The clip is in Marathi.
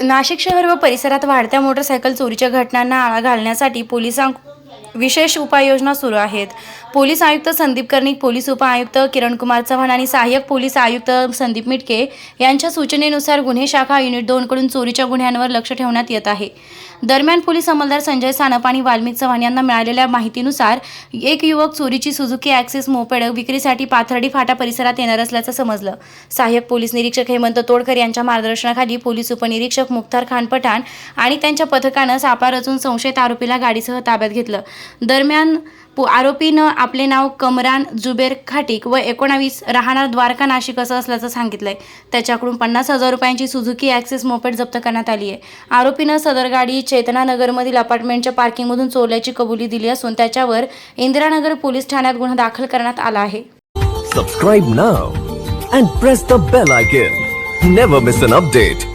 नाशिक शहर व परिसरात वाढत्या मोटरसायकल चोरीच्या घटनांना आळा घालण्यासाठी पोलिसां विशेष उपाययोजना सुरू आहेत. पोलीस आयुक्त संदीप कर्णिक पोलीस उपआयुक्त किरणकुमार चव्हाण आणि सहाय्यक पोलीस आयुक्त संदीप मिटके यांच्या सूचनेनुसार गुन्हे शाखा युनिट दोनकडून चोरीच्या गुन्ह्यांवर लक्ष ठेवण्यात येत आहे. दरम्यान पोलीस अंमलदार संजय सानप आणि वाल्मिक चव्हाण यांना मिळालेल्या माहितीनुसार एक युवक चोरीची सुझुकी ॲक्सिस मोपेड विक्रीसाठी पाथर्डी फाटा परिसरात येणार असल्याचं समजलं. सहाय्यक पोलीस निरीक्षक हेमंत तोडकर यांच्या मार्गदर्शनाखाली पोलीस उपनिरीक्षक मुख्तार खान पठाण आणि त्यांच्या पथकानं सापा रचून संशयित आरोपीला गाडीसह ताब्यात घेतलं. दरम्यान आरोपीनं आपले नाव कमरान जुबेर खाटिक व एकोणावीस राहणार द्वारका नाशिक असं असल्याचं सांगितलंय. त्याच्याकडून पन्नास हजार रुपयांची सुझुकी ॲक्सेस मोपेड जप्त करण्यात आली आहे. आरोपीनं सदर गाडी चेतनानगरमधील अपार्टमेंटच्या पार्किंगमधून चोरल्याची कबुली दिली असून त्याच्यावर इंदिरानगर पोलीस ठाण्यात गुन्हा दाखल करण्यात आला आहे. Subscribe now and press the bell icon never miss an update